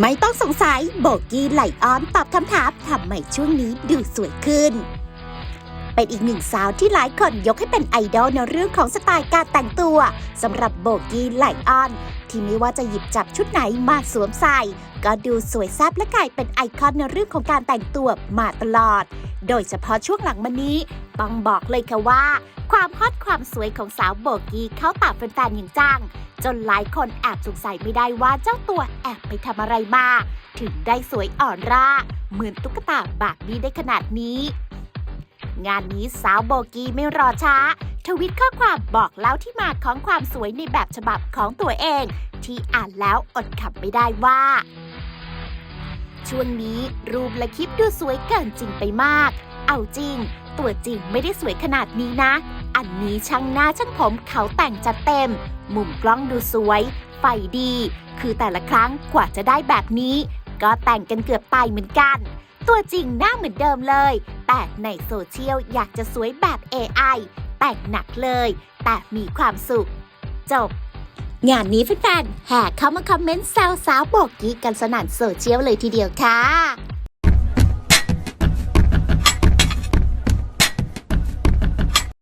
ไม่ต้องสงสัยโบกี้ไหลออนตอบคำถามทำไมช่วงนี้ดูสวยขึ้น เป็นอีกหนึ่งสาวที่หลายคนยกให้เป็นไอดอลในเรื่องของสไตล์การแต่งตัวสำหรับโบกี้ไลออน ที่ไม่ว่าจะหยิบจับชุดไหนมาสวมใส่ ก็ดูสวยแซ่บและกลายเป็นไอคอนในเรื่องของการแต่งตัวมาตลอด โดยเฉพาะช่วงหลังมานี้ต้องบอกเลยค่ะว่า ความฮอตความสวยของสาวโบกี้เข้าตาแฟนๆอย่างจังจนหลายคนแอบสงสัยไม่ได้ว่าเจ้าตัวแอบไปทำอะไรมา ถึงได้สวยอ่อนร่า เหมือนตุ๊กตาบาร์บี้ได้ขนาดนี้ งานนี้สาวโบกี้ไม่รอช้า ทวิตข้อความบอกเล่าที่มาของความสวยในแบบฉบับของตัวเอง ที่อ่านแล้วอดขับไม่ได้ว่า ช่วงนี้รูปและคลิปดูสวยเกินจริงไปมาก เอาจริง ตัวจริงไม่ได้สวยขนาดนี้นะ อันนี้ช่างหน้าช่างผมเขาแต่งจัดเต็ม มุมกล้องดูสวย ไฟดี คือแต่ละครั้งกว่าจะได้แบบนี้ ก็แต่งกันเกือบตายเหมือนกันตัวจริงหน้าเหมือนเดิมเลย แต่ในโซเชียลอยากจะสวยแบบ AI แต่งหนักเลย แต่มีความสุข จบ งานนี้แฟนๆแห่เข้ามาคอมเมนต์แซวสาวโบกกี้กันสนั่นโซเชียลเลยทีเดียวค่ะ